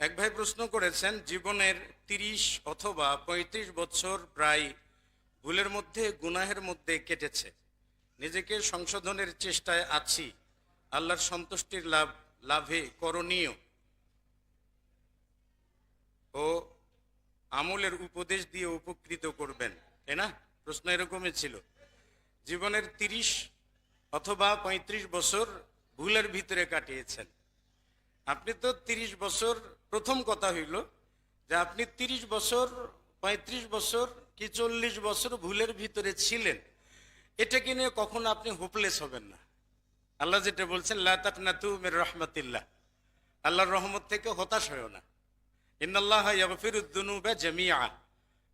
এক ভাই প্রশ্ন করেছেন, জীবনের তিরিশ অথবা ৩৫ বছর প্রায় ভুলের মধ্যে, গুনাহের মধ্যে কেটেছে। নিজেকে সংশোধনের চেষ্টায় আছি। আল্লাহর সন্তুষ্টির লাভ, লাভে করণীয়। ও আমলের উপদেশ দিয়ে উপকৃত করবেন। তাই না? প্রশ্ন এরকমই ছিল। জীবনের তিরিশ অথবা ৩৫ বছর ভুলের ভিতরে কাটিয়েছেন। আপনি তো তিরিশ বছর, প্রথম কথা হইল যে আপনি তিরিশ বছর ৩৫ বছর কি চল্লিশ বছর ভুলের ভিতরে ছিলেন? এটাকে নিয়ে কখনো আপনি হোপলেস হবেন না? আল্লাহ যেটা বলছেন লাতাকনাতু মির রহমাতিল্লাহ। আল্লাহর রহমত থেকে হতাশ হয়েও না। ইন্নাল্লাহ ইয়াগফিরুদ্দুনুবা জামিআ।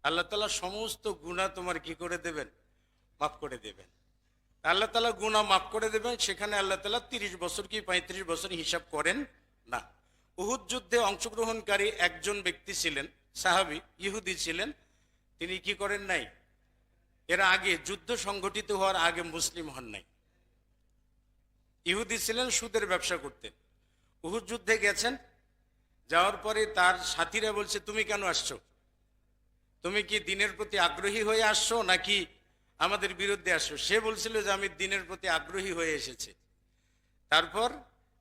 আল্লাহ তাআলা সমস্ত গুনাহ তোমার কি করে দেবেন? মাফ করে দেবেন। আল্লাহ তালা গুনাহ মাফ করে দেবেন, সেখানে আল্লাহ তালা তিরিশ বছর কি পঁয়ত্রিশ বছর হিসাব করেন? না। উহুদ যুদ্ধে অংশগ্রহণকারী একজন ব্যক্তি ছিলেন, সাহাবি, ইহুদি ছিলেন। তিনি কি করেন নাই? এর আগে যুদ্ধ সংগঠিত হওয়ার আগে মুসলিম হন নাই। ইহুদি ছিলেন, সুদের ব্যবসা করতেন। উহুদ যুদ্ধে গেছেন, যাওয়ার পরে তার সাথীরা বলছে, তুমি কেন আসছো? তুমি কি দিনের প্রতি আগ্রহী হয়ে আসছো নাকি আমাদের বিরুদ্ধে আসছো? সে বলছিল যে, আমি দিনের প্রতি আগ্রহী হয়ে এসেছি। তারপর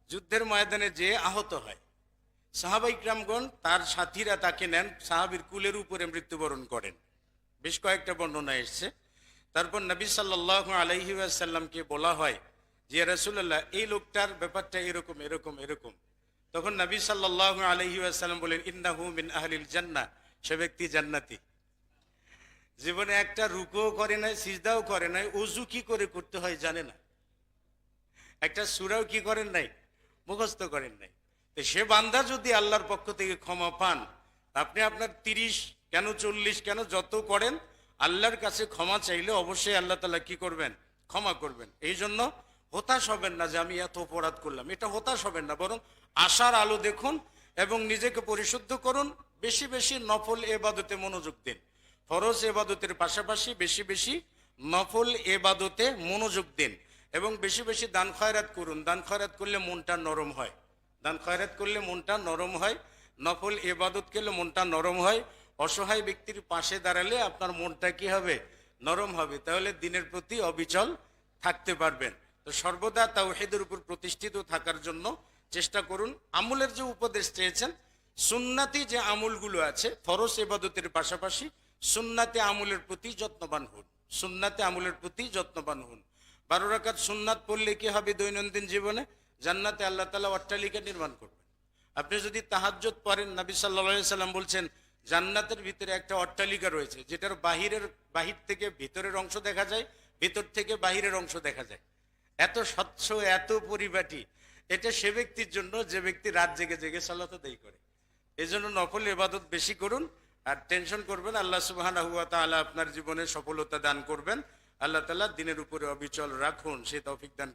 যুদ্ধের ময়দানে যে আহত হয়। সাহাবাই গ্রামগণ তার সাথীরা তাকে নেন, সাহাবির কুলের উপরে মৃত্যুবরণ করেন। বেশ কয়েকটা বর্ণনা এসছে। তারপর নবী সাল্লাহ আলহি আসাল্লামকে বলা হয় যে রসুল্লাহ এই লোকটার ব্যাপারটা এরকম এরকম এরকম। তখন নবী সাল্লাহ আলহি আসাল্লাম বলেন, ইন্নাহু মিন আহলিল জান্না, সে ব্যক্তি জান্নাতি। জীবনে একটা রুকুও করে নাই, সিজদাও করে নাই, অজু কি করে করতে হয় জানে না। একটা সুরাও কি করেন নাই? মুখস্থ করেন নাই। তো সে বান্দা যদি আল্লাহর পক্ষ থেকে ক্ষমা পান, আপনি আপনার তিরিশ, কেন চল্লিশ, কেন যত করেন, আল্লাহর কাছে ক্ষমা চাইলে অবশ্যই আল্লাহ তালা কি করবেন? ক্ষমা করবেন। এই জন্য হতাশ হবেন না যে আমি এত অপরাধ করলাম। এটা হতাশ হবেন না, বরং আশার আলো দেখুন এবং নিজেকে পরিশুদ্ধ করুন। বেশি বেশি নফল এবাদতে মনোযোগ দিন। ফরজ এবাদতের পাশাপাশি বেশি বেশি নফল এবাদতে মনোযোগ দিন। এবং বেশি বেশি দান খয়রাত করুন। দান খয়রাত করলে মনটা নরম হয়। দান খয়রাত করলে মনটা নরম হয়। নফল এবাদত করলে মনটা নরম হয়। অসহায় ব্যক্তির পাশে দাঁড়ালে আপনার মনটা কি হবে? নরম হবে। তাহলে দিনের প্রতি অবিচল থাকতে পারবেন। তো সর্বদা তাওহিদের উপর প্রতিষ্ঠিত থাকার জন্য চেষ্টা করুন। আমলের যে উপদেশ চেয়েছেন, সুন্নাতি যে আমুলগুলো আছে, ফরজ এবাদতের পাশাপাশি সুন্নাতে আমলের প্রতি যত্নবান হন। সুন্নাতে আমলের প্রতি যত্নবান হন। বারো রাকাত সুন্নাত পড়লে কি হবে দৈনন্দিন জীবনে? জান্নাতে আল্লাহ তালা অট্টালিকা নির্মাণ করবেন। আপনি যদি তাহাজ্জত পড়েন, নবী সাল্লা সাল্লাম বলছেন, জান্নাতের ভিতরে একটা অট্টালিকা রয়েছে, যেটার বাহিরের, বাহির থেকে ভিতরের অংশ দেখা যায়, ভিতর থেকে বাহিরের অংশ দেখা যায়। এত স্বচ্ছ, এত পরিপাটি, এটা সে ব্যক্তির জন্য, যে ব্যক্তি রাত জেগে জেগে সালাত দেই করে। এই জন্য নফল এবাদত বেশি করুন, আর টেনশন করবেন, আল্লাহ সুবাহ আপনার জীবনে সফলতা দান করবেন। আল্লাহ তালা দিনের উপরে অবিচল রাখুন সে তৌফিক দান